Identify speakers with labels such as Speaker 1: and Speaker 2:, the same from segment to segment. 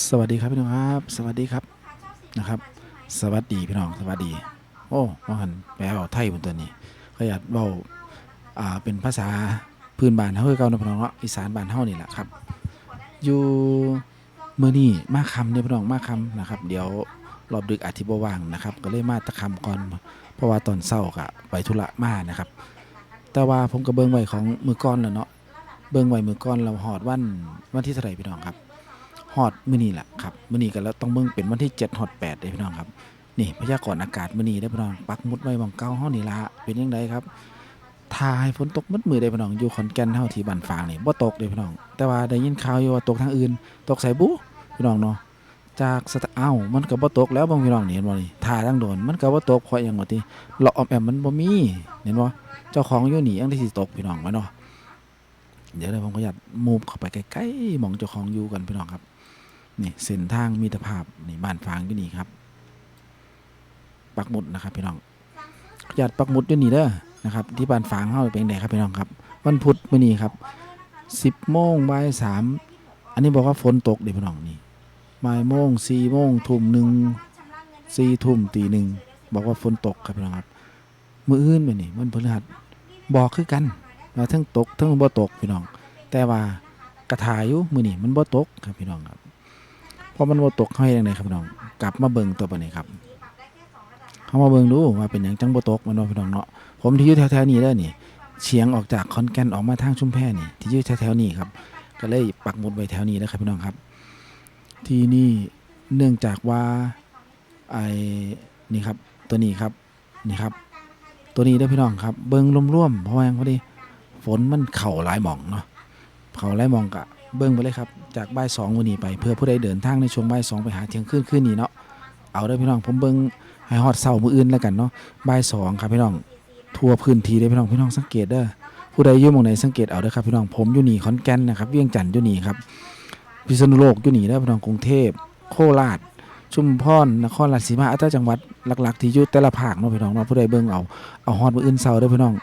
Speaker 1: สวัสดีครับพี่น้องครับ สวัสดีครับนะครับ สวัสดีพี่น้องสวัสดี โอ้ว่าหันแปลว่าไทยบนตัวนี้ก็อยากเบาอ่าเป็นภาษาพื้นบ้านเฮาคือเก่าเนาะพี่น้องเนาะอีสานบ้านเฮานี่แหละครับ อยู่เมื้อนี้มาคำเนี่ยพี่น้องมาคำนะครับ เดี๋ยวรอบดึกอาจสิบ่ว่างนะครับ ก็เลยมาตะคำก่อนเพราะว่าตอนเช้าก็ไปธุระมานะครับ แต่ว่าผมก็เบิ่งไว้ของมือก่อนแล้วเนาะเบิ่งไว้มือก่อนเราหอดวันวันที่เท่าไหร่พี่น้องครับ ฮอดมื้อนี้แหละครับมื้อนี้ก็แล้วต้องเบิ่งเป็นวันที่7ฮอด8เด้พี่น้องครับ นี่พยากรณ์อากาศมื้อนี้เด้พี่น้องปักมุดไว้หม่องเก่าเฮานี่ล่ะเป็นจังไดครับถ้าให้ฝนตกมืดมือเด้พี่น้องอยู่ขอนแก่นเฮาที่บ้านฝางนี่บ่ตกเด้พี่น้อง แต่ว่าได้ยินข่าวอยู่ว่าตกทางอื่น ตกใส่บุพี่น้องเนาะจากสถาอ้าวมันก็บ่ตกแล้วบ่พี่น้องนี่เห็นบ่นี่ท่าทางโดนมันก็บ่ตกเพราะหยังว่าติเลาะออมแอมมันบ่มีเห็นบ่เจ้าของอยู่นี่ยังได้สิตกพี่น้องว่าเนาะเดี๋ยวเดี๋ยวผมขออนุญาตมูฟเข้าไปใกล้ๆหม่องเจ้าของอยู่กันพี่น้องครับ นี่เส้นทางมิตรภาพนี่บ้านฟางอยู่นี่ครับ ปักหมุดนะครับพี่น้องญาติปักหมุดอยู่นี่เด้อนะครับ ที่บ้านฟางเฮาเป็นไดครับพี่น้องครับ วันพุธมื้อนี้ครับสิบโมงบ่ายสามอันนี้บอกว่าฝนตกเด้พี่น้องนี่บ่ายโมงสี่โมงทุ่มหนึ่งสี่ทุ่มตีหนึ่งบอกว่าฝนตกครับพี่น้องครับมื้ออื่นมื้อนี้มันพฤหัสบอกคือกันว่าทั้งตกทั้งบ่ตกพี่น้อง แต่ว่ากระถายอยู่มื้อนี้มันบ่ตกครับพี่น้องครับ พอมันบ่ตกเขาเฮ็ดจังไดครับพี่น้อง กลับมาเบิ่งตัวบัดนี้ครับเขามาเบิ่งดูว่าเป็นหยังจังบ่ตกมันบ่พี่น้องเนาะผมที่อยู่แถวๆนี้เด้อนี่เฉียงออกจากขอนแกนออกมาทางชุมแพนี่ที่อยู่แถวๆนี้ครับ ก็เลยปักหมุดไว้แถวนี้นะครับพี่น้องครับ ที่นี่เนื่องจากว่าไอ้นี่ครับตัวนี้ครับนี่ครับ ตัวนี้เด้พี่น้องครับ เบิ่งร่วมๆเพราะว่าหยังพอดีฝนมันเข้าหลายหม่องเนาะ เขาหลายหม่องกะเบิ่งไปเลยครับจากบ่ายสองวันนี้ไปเพื่อผู้ใดเดินทางในช่วงบ่ายสองไปหาเที่ยงคืนคืนนี้เนาะเอาได้พี่น้องผมเบิ่งให้ฮอดเสาร์มื้ออื่นแล้วกันเนาะบ่ายสองครับพี่น้องทั่วพื้นที่ได้พี่น้องพี่น้องสังเกตเด้อผู้ใดอยู่มองไหนสังเกตเอาเด้อครับพี่น้องผมอยู่นี่ขอนแก่นนะครับเวียงจันทน์อยู่นี่ครับพิษณุโลกอยู่นี่เด้พี่น้องกรุงเทพโคราชชุมพรนครราชสีมาอัตจังหวัดหลักๆที่อยู่แต่ละภาคเนาะพี่น้องเนาะผู้ใดเบิ่งเอาเอาฮอดมืออื่นเช้าเด้อพี่น้อง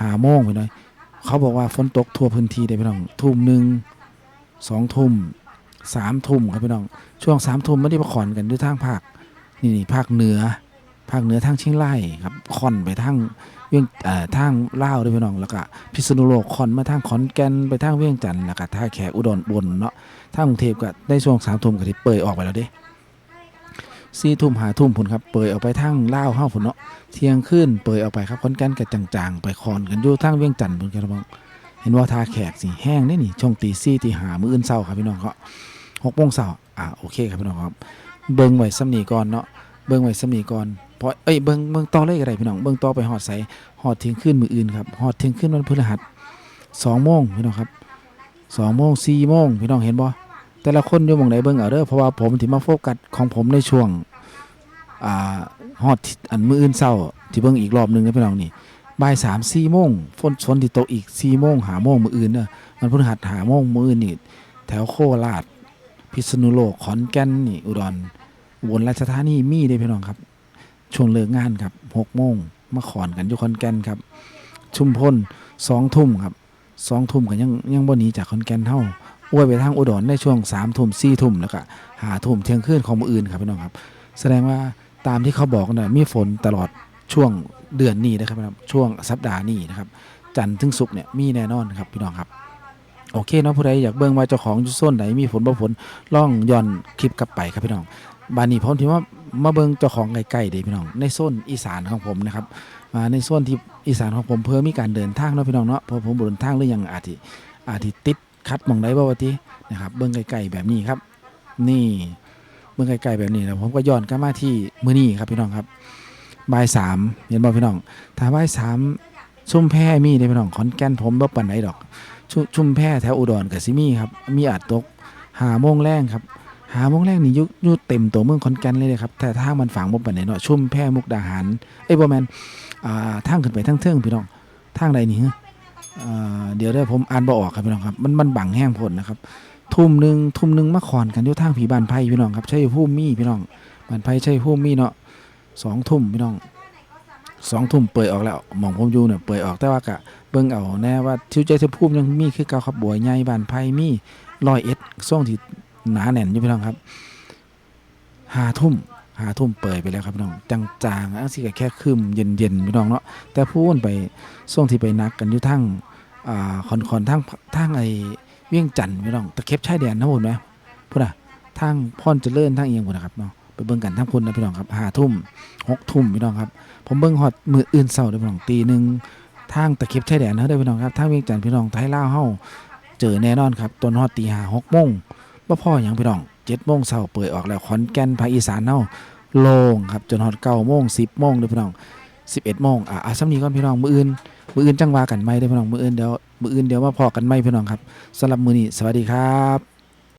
Speaker 1: หาโมงพี่น้อง เขาบอกว่าฝนตกทั่วพื้นที่เด้พี่น้องทุ่มหนึ่งสองทุ่มสามทุ่มครับพี่น้อง ช่วงสามทุ่มไม่ได้มาขอนกันด้วยทางภาคนี่นี่ภาคเหนือ ภาคเหนือทางเชียงรายครับขอนไปทางเวียงทางลาวด้วยพี่น้องแล้วก็พิษณุโลกขอนมาทางขอนแก่นไปทางเวียงจันทน์แล้วก็ท่าแขกอุดรบนเนาะทางกรุงเทพก็ได้ช่วงสามทุ่มก็ที่เปิดออกไปแล้วเด้ สี่ทุ่มหาทุ่มพุ่นครับ เปิดออกไปทางล่าวเฮาพุ่นเนาะเที่ยงคืนเปิดออกไปครับขอนก่นก็จางๆ ไปขอนกันอยู่ทางเวียงจันทน์พุ่นครับพี่น้องเห็นว่าทาแขกสิแห้งนี่นี่ช่วงตีสี่ตีหามื้ออื่นเช้าครับพี่น้องก็หกโมงเช้าอ่าโอเคครับพี่น้องครับ เบิ่งไว้สำนีก่อนเนาะเบิ่งไว้สำนีก่อนเพราะเอ้ยเบิ่งเบิ่งต่อเลยก็ได้พี่น้องเบิ่งต่อไปฮอดใสฮอดเที่ยงคืนมื้ออื่นครับฮอดเที่ยงคืนวันพฤหัสสองโมงพี่น้องครับสองโมงสี่โมงพี่น้องเห็นบ่ แต่ละคนอยู่หม่องใดเบิ่งเอาเด้อเพราะว่าผมที่มาโฟกัสของผมในช่วงอ่าฮอดอันมื้ออื่นเช้าที่เบิ่งอีกรอบหนึงนะพี่น้องนี่บ่ายสามสี่โมงฝนฝนที่ตกอีกสี่โมงหาโมงมืออื่นเนอะมันพฤหัสหาโมงมืออื่นนี่แถวโคราช พิษณุโลกขอนแก่นนี่อุดรอุบลราชธานีมีได้อพี่น้องครับ ช่วงเลิกงานครับหกโมงมาขอนกันอยู่ขอนแก่นครับ ชุมพลสองทุ่มครับสองทุ่มกันยังยังบ่หนีจากขอนแก่นเท่า อวยไปทางอุดรในช่วงสามทุ่มสี่ทุ่มแล้วก็หาทุ่มเที่ยงคืนของมืออื่นครับพี่น้องครับ แสดงว่าตามที่เขาบอกนะมีฝนตลอดช่วงเดือนนี้นะครับพี่น้องช่วงสัปดาห์นี้นะครับจันทร์ถึงศุกร์เนี่ยมีแน่นอนครับพี่น้องครับโอเคเนาะผู้ใดอยากเบิ่งว่าเจ้าของอยู่โซนไหนมีฝนบ่ฝนล่องย้อนคลิปกลับไปครับพี่น้องบานนี้ผมถือว่ามาเบิ่งเจ้าของใกล้ๆเด้พี่น้อง ในโซนอีสานของผมนะครับมาในโซนที่อีสานของผมเพื่อมีการเดินทางเนาะพี่น้องเนาะเพราะผมเดินทางหรือยังอาจสิอาจสิติด คัดมองใดบ่ว่าตินะครับเบิ่งใกลๆแบบนี้ครับ นี่เบิ่งใกลๆแบบนี้แล้วผมก็ย้อนกลับมาที่มื้อนี้ครับพี่น้องครับบ่ายสามเห็นบ่พี่น้องถ้าบ่ายสามชุ่มแพมีเด้พี่น้องขอนแก่นผมบ่ปานใดดอกชชุ่มแพแถวอุดรก็สิมีครับมีอาจตกหาโมงแรงครับหาโมงแรงนี่ยุยุเต็มตัวเมืองขอนแก่นเลยเลยครับแต่ทางมันฝังบ่ปานใดเนาะชุ่มแพมุกดาหารเอ้ยบ่แม่นอ่าทางขึ้นไปทางเทิงพี่น้องทางใดนี่ฮะ เดี๋ยวเด้อผมอ่านบ่ออกครับพี่น้องครับมันมันบังแห้งพ้นะครับ ทุ่มหนึ่งทุ่มหนึ่งมาขอนกันอยู่ทางผีบานไผ่พี่น้องครับใช่ผู้มีพี่น้องบานไผ่ใช่ผู้มีเนาะสองทุ่มพี่น้องสองทุ่มเปิดออกแล้วหมองผมอยู่เนี่ยเปิดออกแต่ว่ากะเบิ่งเอาแน่ว่าทิวใจเทภูมยังมีคือเก่าครับบัวใหญ่บานไผ่มีร้อยเอ็ดช่วงที่หนาแน่นอยู่พี่น้องครับหาทุ่มหาทุ่มเปิดไปแล้วครับพี่น้องจางๆอันสิก็แค่คืมเย็นๆพี่น้องเนาะแต่พูนไปช่วงที่ไปนักกันอยู่ทั้ง อ่าคอนคอนทั้งทั้งไอเวียงจันทน์พี่น้องตะเข็บชายแดนนะพุ่นไหมพุ่นอะทางพรเจริญทางเอียงพุ่นนะครับเนาะไปเบิ่งกันทั้งพุ่นนะพี่น้องครับห้าทุ่มหกทุ่มพี่น้องครับ ผมเบิ่งฮอดมืออื่นเช้าเด้พี่น้องตีหนึ่งทางตะเข็บชายแดนเฮาเด้พี่น้องครับทางเวียงจันทน์พี่น้องไทยลาวเฮาเจอแน่นอนครับต้นฮอดตีห้าหกโมงบ่พ่อหยังพี่น้องเจ็ดโมงเช้าเปิดออกแล้วขอนแก่นภาคอีสานเฮาโล่งครับจนฮอดเก้าโมงสิบโมงเด้พี่น้องสิบเอ็ดโมงอะอะซ้ำนี้ก่อนพี่น้องมื้ออื่น มืออื่นจังว่ากันไหม่ได้พี่น้องมืออื่นเดี๋ยวมืออื่นเดี๋ยวมาพอกันไหม่พี่น้องครับสำหรับมือนี้สวัสดีครับ